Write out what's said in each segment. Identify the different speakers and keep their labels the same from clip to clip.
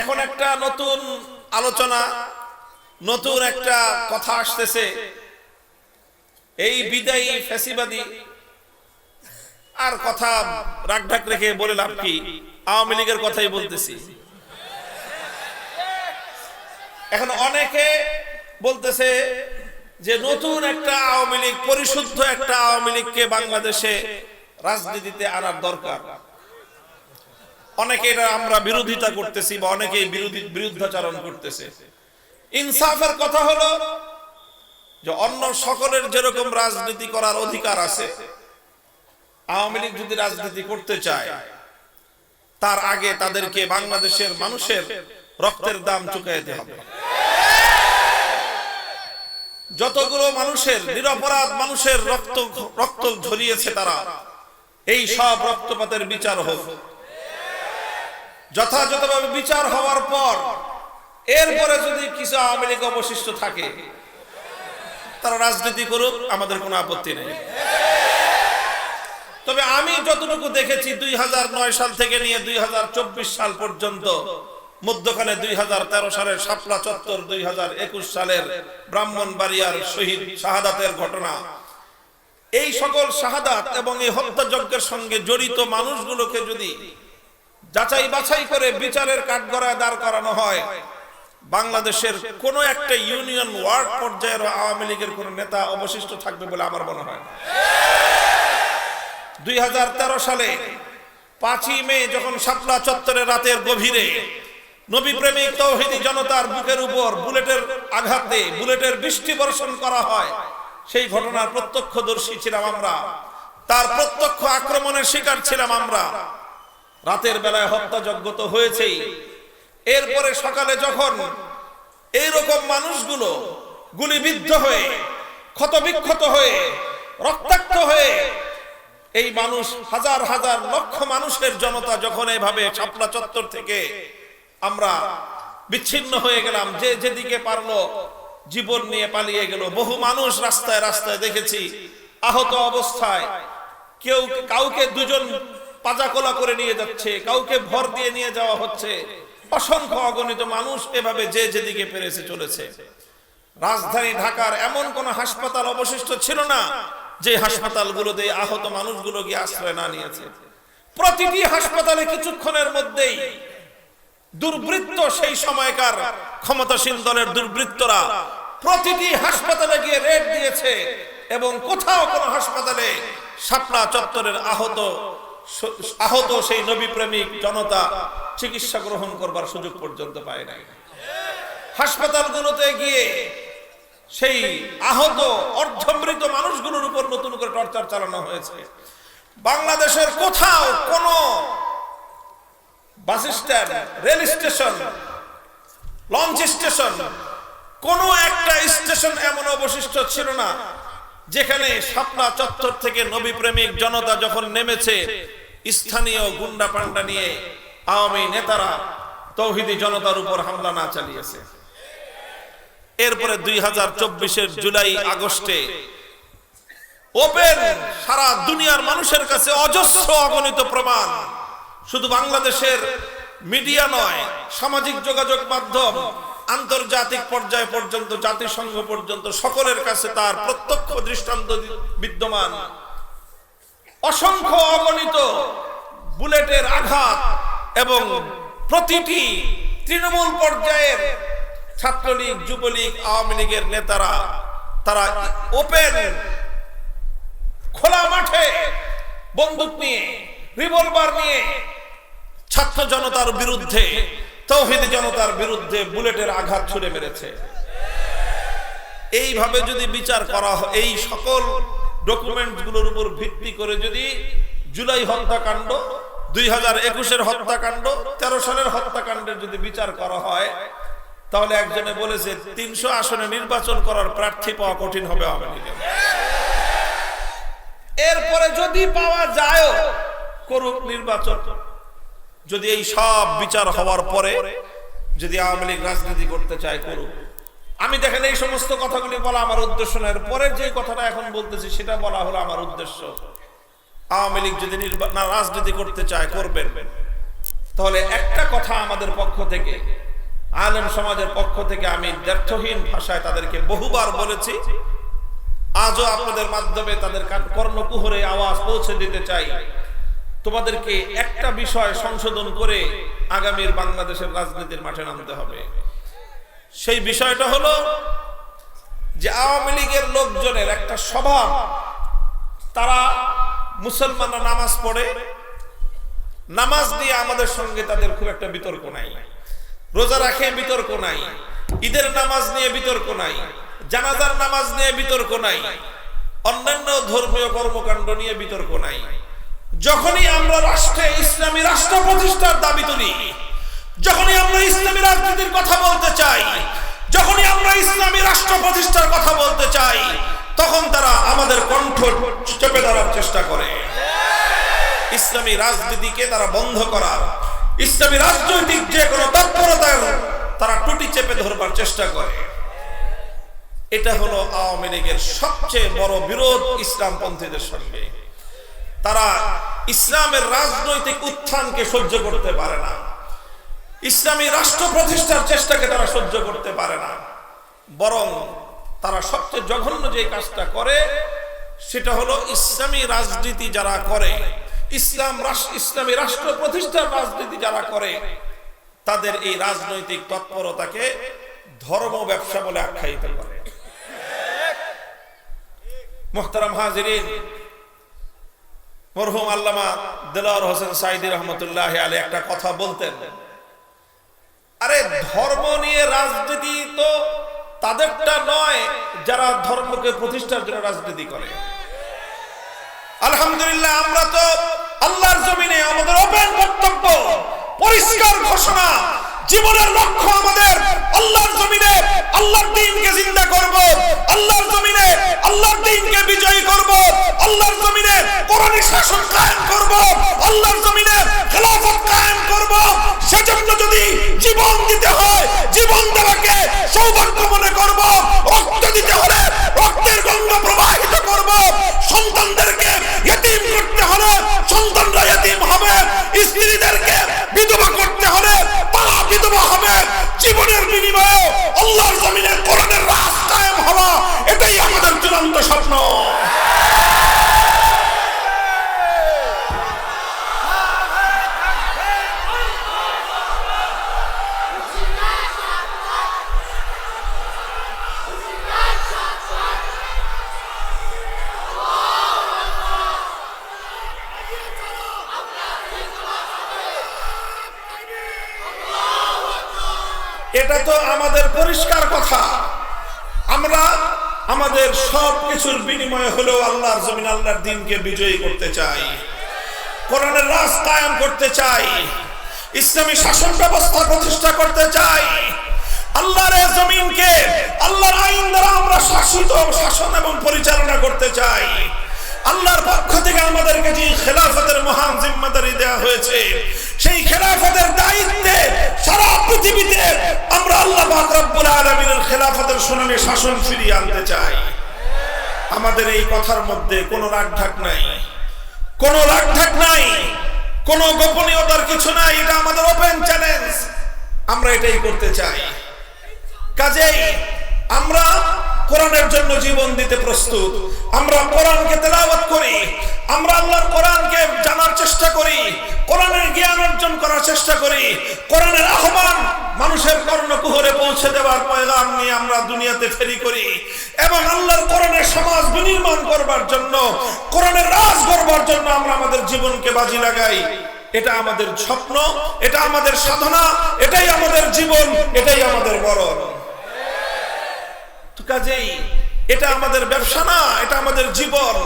Speaker 1: এখন একটা নতুন আলোচনা, নতুন একটা কথা আসতেছে। এই বিদায়ী ফ্যাসিবাদী, আর কথা রাগ ঢাক রেখে বলে লাভ কি? আওয়ামী লীগের কথাই বলতেছি। এখন অনেকে বলতেছে যে নতুন একটা আওয়ামী লীগ, পরিশুদ্ধ একটা আওয়ামী লীগকে বাংলাদেশে রাজনীতিতে আনার দরকার। অনেকে এটা আমরা বিরোধিতা করতেছি বা অনেকেই বিরোধী বিরুদ্ধাচরণ করতেছে। ইনসাফের কথা হলো যে অন্য সকলের যেরকম রাজনীতি করার অধিকার আছে, আওয়ামী লীগ যদি রাজনীতি করতে চায়, তার আগে তাদেরকে বাংলাদেশের মানুষের রক্তের দাম চুকাইতে হবে। যতগুলো মানুষের নিরপরাধ মানুষের রক্ত রক্ত ঝরিয়েছে তারা, এই সব রক্তপাতের বিচার হোক। যথাযথভাবে বিচার হওয়ার পর, এরপরে যদি কিছু আওয়ামী লীগ অবশিষ্ট থাকে, তারা রাজনীতি করুক, আমাদের কোনো আপত্তি নেই। তবে আমি যতটুকু দেখেছি, দুই হাজার নয় সাল থেকে নিয়ে দুই হাজার চব্বিশ সাল পর্যন্ত, মধ্যখানে দুই সালের শাপলা চত্বর, দুই হাজার একুশ সালের ব্রাহ্মণবাড়িয়ার শহীদ শাহাদাতের ঘটনা। এই সকল শাহাদাত এবং এই হত্যাযজ্ঞের সঙ্গে জড়িত মানুষগুলোকে যদি যাচাই বাছাই করে বিচারের কাঠগড়ায় দাঁড় করানো হয়। বাংলাদেশের কোন একটা ইউনিয়ন ওয়ার্ড পর্যায়ের আওয়ামী লীগের কোন নেতা অবশিষ্ট থাকবে বলে আমার মনে হয়। দুই হাজার তেরো সালে পাঁচই মে যখন শাপলা চত্বরে রাতের গভীরে নবী প্রেমিক তৌহিদি জনতার বুকের উপর বুলেটের আঘাতে বুলেটের বৃষ্টি বর্ষণ করা হয়, সেই ঘটনার প্রত্যক্ষদর্শী ছিলাম আমরা। তার প্রত্যক্ষ আক্রমণের শিকার ছিলাম আমরা। রাতের বেলায় হত্যাযজ্ঞ তো হয়েছেই। এরপরে সকালে যখন এইরকম মানুষগুলো গুলিবিদ্ধ হয়ে, ক্ষতবিক্ষত হয়ে, রক্তাক্ত হয়ে, এই মানুষ হাজার হাজার লক্ষ মানুষের জনতা যখন এভাবে শাপলা চত্বর থেকে আমরা বিচ্ছিন্ন হয়ে গেলাম, যে যেদিকে পারল জীবন নিয়ে পালিয়ে গেল। বহু মানুষ রাস্তায় রাস্তায় দেখেছি, আহত অবস্থায়, কেউ কাউকে দুজন পাজাকোলা করে নিয়ে যাচ্ছে, কাউকে ভর দিয়ে নিয়ে যাওয়া হচ্ছে। অসংখ্য অগণিত মানুষ এভাবে যে যেদিকে পেরেছে চলেছে। রাজধানী ঢাকার এমন কোন হাসপাতাল অবশিষ্ট ছিল না, যে হাসপাতালগুলোতে আহত মানুষগুলো গিয়ে আশ্রয় না নিয়েছে। প্রতিটি হাসপাতালে কিছুক্ষণের মধ্যেই দুর্বৃত্ত সেই সময়কার ক্ষমতাসীন দলের দুর্বৃত্তরা প্রতিটি হাসপাতালে গিয়ে রেড দিয়েছে এবং কোথাও কোন হাসপাতালে শাপলা চত্বরের আহত আহত সেই নবী প্রেমিক জনতা চিকিৎসা গ্রহণ করবার সুযোগ পর্যন্ত পায় নাই। হাসপাতালগুলোতে গিয়ে সেই আহত, অর্ধমৃত মানুষগুলোর উপর নতুন করে টর্চার চালানো হয়েছে। বাংলাদেশের কোথাও কোন bus stand, rail station, launch station, কোন একটা স্টেশন এমন অবশিষ্ট ছিল না, যেখানে শাপলা চত্বর থেকে নবী প্রেমিক জনতা যখন নেমেছে স্থানীয় গুন্ডা পান্ডা নিয়ে আওয়ামী নেতারা তৌহিদি জনতার উপর হামলা না চালিয়েছে। এরপরে দুই হাজার চব্বিশের জুলাই আগস্টে ওপেন সারা দুনিয়ার মানুষের কাছে অজস্র অগণিত প্রমাণ। শুধু বাংলাদেশের মিডিয়া নয়, সামাজিক যোগাযোগ মাধ্যম, আন্তর্জাতিক পর্যায় পর্যন্ত, জাতিসংঘ পর্যন্ত সকলের কাছে তার প্রত্যক্ষ দৃষ্টান্ত বিদ্যমান। অসংখ্য অগণিত বুলেটের আঘাত এবং প্রতিটি তৃণমূল পর্যায়ের ছাত্রলীগ, যুবলীগ, আওয়ামী লীগের নেতারা, তারা ওপেন, খোলা মাঠে বন্দুক নিয়ে, রিভলভার নিয়ে ছাত্র জনতার বিরুদ্ধে, তৌহিদ জনতার বিরুদ্ধে বুলেটের আঘাত ছুড়ে মেরেছে। এইভাবে যদি বিচার করা এই সকল ডকুমেন্টগুলোর উপর ভিত্তি করে যদি জুলাই হত্যাকাণ্ড, দুই হাজার একুশের হত্যাকাণ্ড, তেরো সালের হত্যাকাণ্ডের যদি বিচার করা হয়, তাহলে একজনে বলেছে, তিনশো আসনে নির্বাচন করার প্রার্থী পাওয়া কঠিন হবে এরপরে যদি পাওয়া যায় করুক নির্বাচন। যদি এই সব বিচার হওয়ার পরে, যদি আওয়ামী লীগ রাজনীতি করতে চায়, করুক। আমি দেখেন এই সমস্ত কথাগুলি বলা আমার উদ্দেশ্য না এর পরের যে কথাটা এখন বলতেছি, সেটা বলা হলো আমার উদ্দেশ্য। আওয়ামী লীগ যদি না, রাজনীতি করতে চায় করবেন তাহলে একটা কথা আমাদের পক্ষ থেকে, আলেম সমাজের পক্ষ থেকে আমি দ্ব্যর্থহীন ভাষায় তাদেরকে বহুবার বলেছি। আজও আপনাদের মাধ্যমে তাদের কর্ণকুহরে আওয়াজ পৌঁছে দিতে চাই। তোমাদেরকে একটা বিষয় সংশোধন করে আগামীর বাংলাদেশের রাজনীতির মাঠে নামতে হবে। সেই বিষয়টা হলো যে আওয়ামী লীগের লোকজনের একটা স্বভাব। তারা মুসলমানরা নামাজ পড়ে। নামাজ দিয়ে আমাদের সঙ্গে তাদের খুব একটা বিতর্ক নাই। রোজা রাখে, বিতর্ক নাই। ঈদের নামাজ নিয়ে বিতর্ক নাই। জানাজার নামাজ নিয়ে বিতর্ক নাই। অন্যান্য ধর্মীয় কর্মকাণ্ড নিয়ে বিতর্ক নাই। যখনই আমরা রাষ্ট্রে, ইসলামী রাষ্ট্র প্রতিষ্ঠার দাবি তুলি যখনই আমরা ইসলামী রাজনীতির কথা বলতে চাই, যখনই আমরা ইসলামী রাষ্ট্র প্রতিষ্ঠার কথা বলতে চাই, তখন তারা আমাদের কণ্ঠ চেপে ধরার চেষ্টা করে। ইসলামী রাজনীতিকে তারা বন্ধ করার, ইসলামী রাজনৈতিক যে কোনো তৎপরতায় তারা টুটি চেপে ধরবার চেষ্টা করে। এটা হলো আওয়ামী লীগের সবচেয়ে বড় বিরোধ ইসলামপন্থীদের সঙ্গে। তারা ইসলামের রাজনৈতিক উত্থানকে সহ্য করতে পারে না। ইসলামী রাষ্ট্র প্রতিষ্ঠার চেষ্টাকে তারা সহ্য করতে পারে না। বরং তারা সবচেয়ে জঘন্য যে কাজটা করে, সেটা হলো ইসলামী রাজনীতি যারা করে, ইসলাম ইসলামী রাষ্ট্র প্রতিষ্ঠার রাজনীতি যারা করে, তাদের এই রাজনৈতিক তৎপরতাকে ধর্ম ব্যবসা বলে আখ্যায়িত করে। মোহতারাম হাজিরিন, মরহুম আল্লামা দেলাওয়ার হোসেন সাইদি রহমতুল্লাহ আলী একটা কথা বলতেন। আরে ধর্ম নিয়ে রাজনীতি তো তাদেরটা নয়, যারা ধর্মকে প্রতিষ্ঠার জন্য রাজনীতি করে। আলহামদুলিল্লাহ, আমরা তো আল্লাহর জমিনে আমাদের ওপেন বক্তব্য পরিষ্কার ঘোষণা, জীবনের লক্ষ্য আমাদের আল্লাহর জমিনে আল্লাহর দিনকে জিন্দা করব, আল্লাহর জমিনে আল্লাহর দিনকে বিজয়ী করব, আল্লাহর জমিনে কোরআনী শাসন কায়েম করব, আল্লাহর জমিনে খেলাফত কায়েম করব, সেজন্য জীবন দিতে হয় এটা তো আমাদের পরিষ্কার কথা। আমরা আমাদের সব কিছুর বিনিময়ে হলেও আল্লাহর জমিন আল্লাহর দিনকে বিজয়ী করতে চাই। কোরআনের কায়েম করতে চাই। ইসলামী শাসন ব্যবস্থা প্রতিষ্ঠা করতে চাই। আল্লাহর জমিনকে আল্লাহর আইন দ্বারা আমরা শাসিত, শাসন এবং পরিচালনা করতে চাই। আল্লাহর পক্ষ থেকে আমাদেরকে যে খেলাফতের মহান জিম্মাদারি দেওয়া হয়েছে, সেই খেলাফতের দায়িত্বে শুনানি শাসন ফিরিয়ে আনতে চাই। আমাদের এই কথার মধ্যে কোনো রাগ ঢাক নাই। কোন রাগ ঢাক নাই। কোন গোপনীয়তার কিছু নাই। এটা আমাদের ওপেন চ্যালেঞ্জ আমরা এটাই করতে চাই। কাজেই আমরা কোরআনের জন্য জীবন দিতে প্রস্তুত। আমরা কোরআনকে তেলাওয়াত করি। আমরা আল্লাহর কোরআনকে জানার চেষ্টা করি। কোরআনের জ্ঞান অর্জন করার চেষ্টা করি। কোরআনের আহ্বান মানুষের কর্ণকুহরে পৌঁছে দেওয়ার পয়গাম নিয়ে আমরা দুনিয়াতে ফেরি করি। এবং আল্লাহর কোরআনের সমাজ বিনির্মাণ করবার জন্য, কোরআনের রাজ করবার জন্য আমরা আমাদের জীবনকে বাজি লাগাই। এটা আমাদের স্বপ্ন, এটা আমাদের সাধনা, এটাই আমাদের জীবন, এটাই আমাদের মরণ। তো কাজেই এটা আমাদের ব্যবসা না, এটা আমাদের জীবন।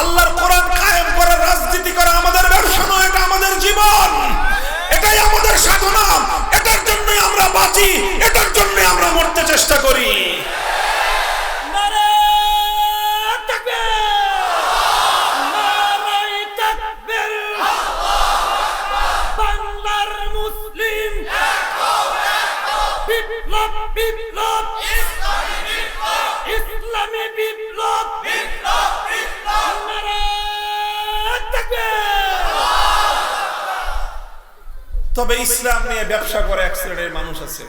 Speaker 1: আল্লাহর কোরআন কায়েম করার রাজনীতি করা আমাদের ব্যবসা নয় এটা আমাদের জীবন। এটাই আমাদের সাধনা, এটার জন্যই আমরা বাঁচি, এটার জন্যই আমরা মরতে চেষ্টা করি।
Speaker 2: বিপ্লব ইসলামী বিপ্লব নারে তাকবীর
Speaker 1: তবে ইসলাম নিয়ে ব্যবসা করে এক শ্রেণির মানুষ আছে।